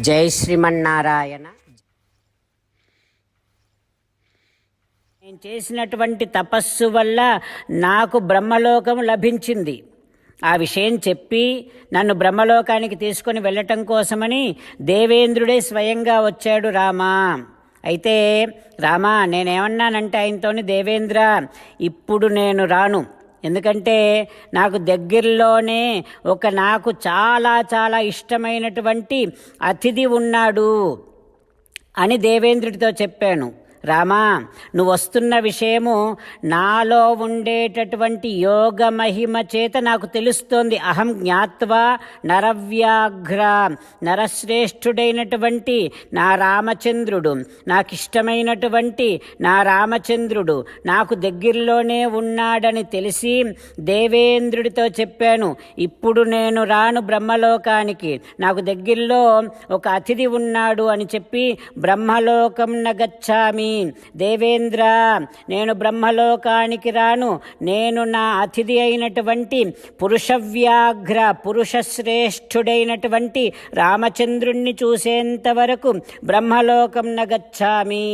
జై శ్రీమన్నారాయణ. నేను చేసినటువంటి తపస్సు వల్ల నాకు బ్రహ్మలోకం లభించింది. ఆ విషయం చెప్పి నన్ను బ్రహ్మలోకానికి తీసుకొని వెళ్ళటం కోసమని దేవేంద్రుడే స్వయంగా వచ్చాడు రామా. అయితే రామా నేనేమన్నానంటే ఆయనతోని దేవేంద్ర ఇప్పుడు నేను రాను. ఎందుకంటే నాకు దగ్గరలోనే ఒక నాకు చాలా చాలా ఇష్టమైనటువంటి అతిథి ఉన్నాడు అని దేవేంద్రుడితో చెప్పాను. రామా నువ్వు వస్తున్న విషయము నాలో ఉండేటటువంటి యోగ మహిమ చేత నాకు తెలుస్తోంది. అహం జ్ఞాత్వా నరవ్యాఘ్ర నరశ్రేష్ఠుడైనటువంటి నా రామచంద్రుడు నాకు ఇష్టమైనటువంటి నా రామచంద్రుడు నాకు దగ్గరలోనే ఉన్నాడని తెలిసి దేవేంద్రుడితో చెప్పాను. ఇప్పుడు నేను రాను బ్రహ్మలోకానికి. నాకు దగ్గరలో ఒక అతిథి ఉన్నాడు అని చెప్పి బ్రహ్మలోకం నగచ్చామి. దేవేంద్ర నేను బ్రహ్మలోకానికి రాను. నేను నా అతిథి అయినటువంటి పురుషవ్యాఘ్ర పురుషశ్రేష్ఠుడైనటువంటి రామచంద్రుణ్ణి చూసేంత వరకు బ్రహ్మలోకం నగచ్చామి.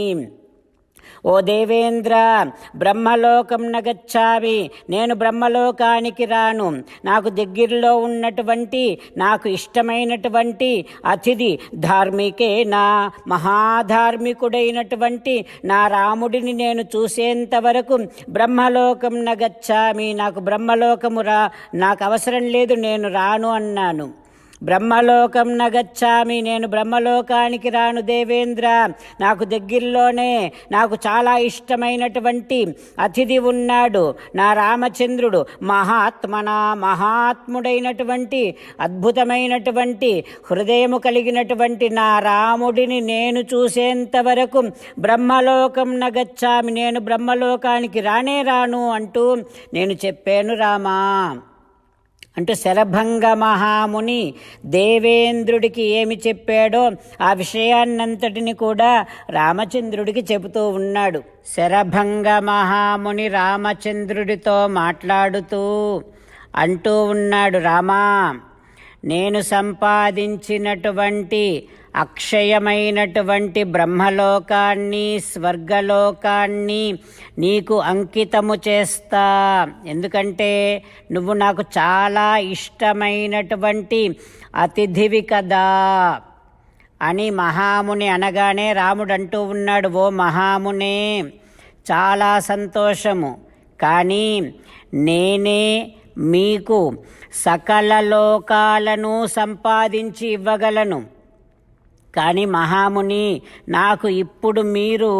ఓ దేవేంద్ర బ్రహ్మలోకం నగచ్చామి నేను బ్రహ్మలోకానికి రాను. నాకు దగ్గరలో ఉన్నటువంటి నాకు ఇష్టమైనటువంటి అతిథి ధార్మికే నా మహాధార్మికుడైనటువంటి నా రాముడిని నేను చూసేంత వరకు బ్రహ్మలోకం నగచ్చామి. నాకు బ్రహ్మలోకము రా నాకు అవసరం లేదు నేను రాను అన్నాను. బ్రహ్మలోకం నగచ్చామి. నేను బ్రహ్మలోకానికి రాను దేవేంద్ర. నాకు దగ్గరలోనే నాకు చాలా ఇష్టమైనటువంటి అతిథి ఉన్నాడు. నా రామచంద్రుడు మహాత్మన మహాత్ముడైనటువంటి అద్భుతమైనటువంటి హృదయము కలిగినటువంటి నా రాముడిని నేను చూసేంత వరకు బ్రహ్మలోకం నగచ్చామి. నేను బ్రహ్మలోకానికి రానే రాను అంటూ నేను చెప్పాను రామా. అంటూ శరభంగ మహాముని దేవేంద్రుడికి ఏమి చెప్పాడో ఆ విషయాన్నంతటిని కూడా రామచంద్రుడికి చెబుతూ ఉన్నాడు. శరభంగ మహాముని రామచంద్రుడితో మాట్లాడుతూ అంటూ ఉన్నాడు రామా నేను సంపాదించినటువంటి అక్షయమైనటువంటి బ్రహ్మలోకాన్ని స్వర్గలోకాన్ని నీకు అంకితము చేస్తా. ఎందుకంటే నువ్వు నాకు చాలా ఇష్టమైనటువంటి అతిథివి కదా అని మహాముని అనగానే రాముడు అంటూ ఉన్నాడు ఓ మహామునే చాలా సంతోషము. కానీ నేనే మీకు సకల లోకాలను సంపాదించి ఇవ్వగలను. కానీ మహాముని నాకు ఇప్పుడు మీరు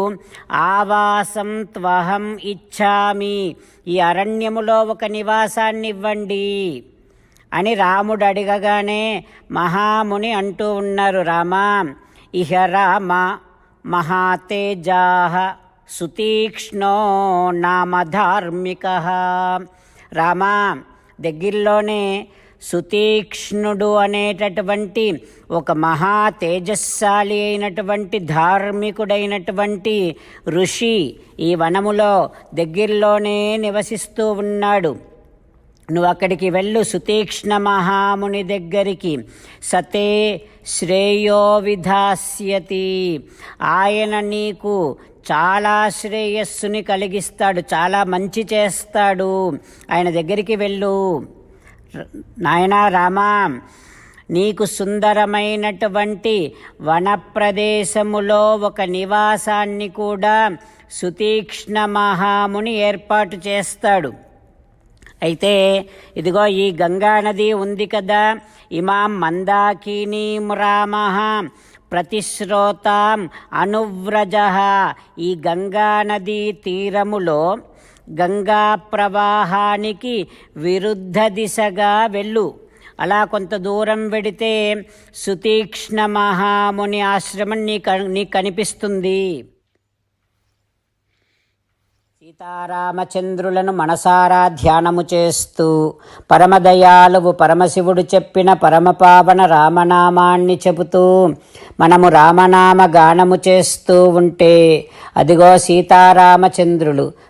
ఆవాసం త్వహం ఇచ్చామి. ఈ అరణ్యములో ఒక నివాసాన్ని ఇవ్వండి అని రాముడు అడగగానే మహాముని అంటూ ఉన్నారు రామా ఇహ రామ మహాతేజాహ సుతీక్ష్ణో నామధార్మిక రామా దగ్గరలోనే సుతీక్ష్ణుడు అనేటటువంటి ఒక మహా తేజస్శాలి అయినటువంటి ధార్మికుడైనటువంటి ఋషి ఈ వనములో దగ్గరలోనే నివసిస్తూ ఉన్నాడు. నువ్వు అక్కడికి వెళ్ళు సుతీక్ష్ణ మహాముని దగ్గరికి. సతే శ్రేయో విధాస్యతి. ఆయన నీకు చాలా శ్రేయస్సుని కలిగిస్తాడు చాలా మంచి చేస్తాడు. ఆయన దగ్గరికి వెళ్ళు. నాయనా రామా నీకు సుందరమైనటువంటి వనప్రదేశములో ఒక నివాసాన్ని కూడా సుతీక్ష్ణ మహాముని ఏర్పాటు చేస్తాడు. అయితే ఇదిగో ఈ గంగా నది ఉంది కదా ఇమాం మందాకినీం రామ ప్రతిశ్రోతాం అనువ్రజ. ఈ గంగా నదీ తీరములో గంగా ప్రవాహానికి విరుద్ధ దిశగా వెళ్ళు. అలా కొంత దూరం వెడితే సుతీక్ష్ణ మహాముని ఆశ్రమం నీ నీకు కనిపిస్తుంది. సీతారామచంద్రులను మనసారా ధ్యానము చేస్తూ పరమదయాలువు పరమశివుడు చెప్పిన పరమపావన రామనామాన్ని చెబుతూ మనము రామనామ గానము చేస్తూ ఉంటే అదిగో సీతారామచంద్రులు